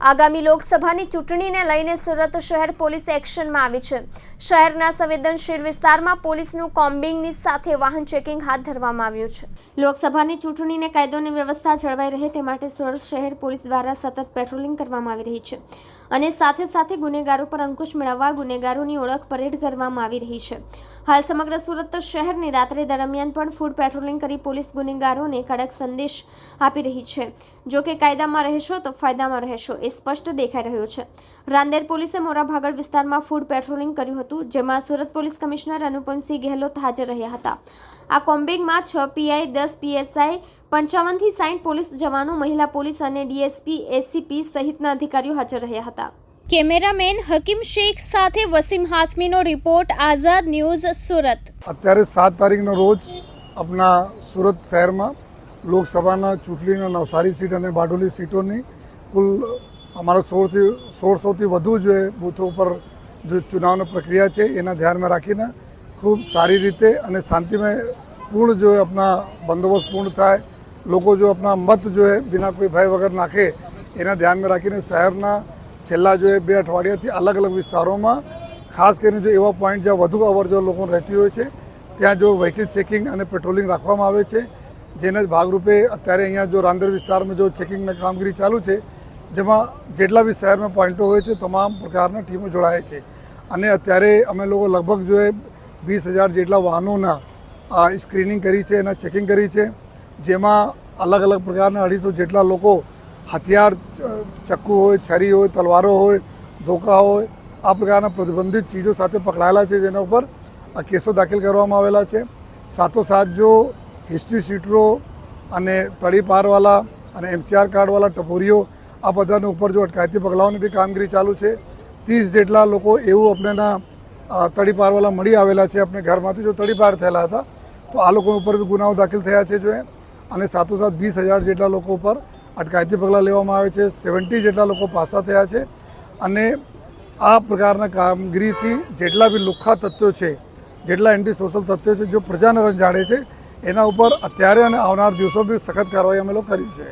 આગામી લોકસભાની ચૂંટણીને લઈને સુરત શહેર પોલીસ એક્શનમાં આવી છે. શહેરના સંવેદનશીલ વિસ્તારમાં પોલીસનું કોમ્બિંગની સાથે વાહન ચેકિંગ હાથ ધરવામાં આવ્યું છે. લોકસભાની ચૂંટણીને કાયદોની વ્યવસ્થા જળવાઈ રહે તે માટે સુરત શહેર પોલીસ દ્વારા સતત પેટ્રોલિંગ કરવામાં આવી રહી છે અને સાથે સાથે ગુનેગારો પર અંકુશ મેળવવા ગુનેગારોની ઓળખ પરેડ કરવામાં આવી રહી છે. હાલ સમગ્ર સુરત શહેરની રાત્રિ દરમિયાન પણ ફૂડ પેટ્રોલિંગ કરી પોલીસ ગુનેગારોને કડક સંદેશ આપી રહી છે. જો કે કાયદામાં રહેશો તો ફાયદામાં રહેશો એ સ્પષ્ટ દેખાઈ રહ્યું છે. રાંદેર પોલીસે મોરાભાગળ વિસ્તારમાં ફૂડ પેટ્રોલિંગ કર્યું હતું જેમાં સુરત પોલીસ કમિશનર અનુપમસિંહ ગેહલોત હાજર રહ્યા હતા. આ કોમ્બિંગમાં છ પીઆઈ દસ પીએસઆઈ પંચાવનથી સાઠ પોલીસ જવાનો મહિલા પોલીસ અને ડીએસપી એસીપી સહિતના અધિકારીઓ હાજર રહ્યા હતા. કેમેરામેન હકીમ શેખ સાથે વસીમ હાસમીનો રિપોર્ટ આઝાદ ન્યૂઝ સુરત. અત્યારે સાત તારીખનો રોજ આપણા સુરત શહેરમાં લોકસભાના ચૂંટણીના નવસારી સીટ અને બારડોલી સીટોની કુલ અમારા સોળથી સોળસોથી વધુ જે બૂથો ઉપર જે ચુનાવની પ્રક્રિયા છે, એના ધ્યાનમાં રાખીને ખૂબ સારી રીતે અને શાંતિમય પૂર્ણ જો આપણા બંદોબસ્ત પૂર્ણ થાય, લોકો જો આપણા મત જો બિના કોઈ ભય વગર નાખે, એના ધ્યાનમાં રાખીને શહેરના છેલ્લા જો બે અઠવાડિયાથી અલગ અલગ વિસ્તારોમાં, ખાસ કરીને જો એવા પોઈન્ટ જ્યાં વધુ અવર જો લોકો રહેતી હોય છે, ત્યાં જો વ્હીકલ ચેકિંગ અને પેટ્રોલિંગ રાખવામાં આવે છે જેના ભાગરૂપે અત્યારે અહીંયા જો રાંદેર વિસ્તારમાં જો ચેકિંગની કામગીરી ચાલુ છે, જેમાં જેટલા બી શહેરમાં પોઈન્ટો હોય છે, તમામ પ્રકારના ટીમો જોડાય છે. અને અત્યારે અમે લોકો લગભગ જો એ વીસ હજાર જેટલા વાહનોના સ્ક્રીનિંગ કરી છે એના ચેકિંગ કરી છે, જેમાં અલગ અલગ પ્રકારના અઢીસો જેટલા લોકો હથિયાર ચક્કુ હોય, છરી હોય, તલવારો હોય, ધોકા હોય, આ પ્રકારના પ્રતિબંધિત ચીજો સાથે પકડાયેલા છે, જેના ઉપર આ કેસો દાખલ કરવામાં આવેલા છે. સાથોસાથ જો હિસ્ટ્રી શીટરો અને તડી પારવાળા અને એમસીઆર કાર્ડવાળા ટપોરીઓ, આ બધાને ઉપર જો અટકાયતી પગલાઓની બી કામગીરી ચાલુ છે. ત્રીસ જેટલા લોકો એવું આપણેના તડી પારવાળા મળી આવેલા છે આપણે ઘરમાંથી જો તળીપાર થયેલા હતા, તો આ લોકો ઉપર બી ગુનાઓ દાખલ થયા છે જો અને સાથોસાથ વીસ હજાર જેટલા લોકો ઉપર અટકાયતી પગલાં લેવામાં આવે છે. સેવન્ટી જેટલા લોકો પાસા થયા છે. અને આ પ્રકારના કામગીરીથી જેટલા બી લુખ્ખા તત્વો છે, જેટલા એન્ટી સોશિયલ તત્વો છે, જો પ્રજાને રંજાડે છે એના ઉપર અત્યારે અને આવનાર દિવસો બી સખત કાર્યવાહી અમે લોકો કરી છે.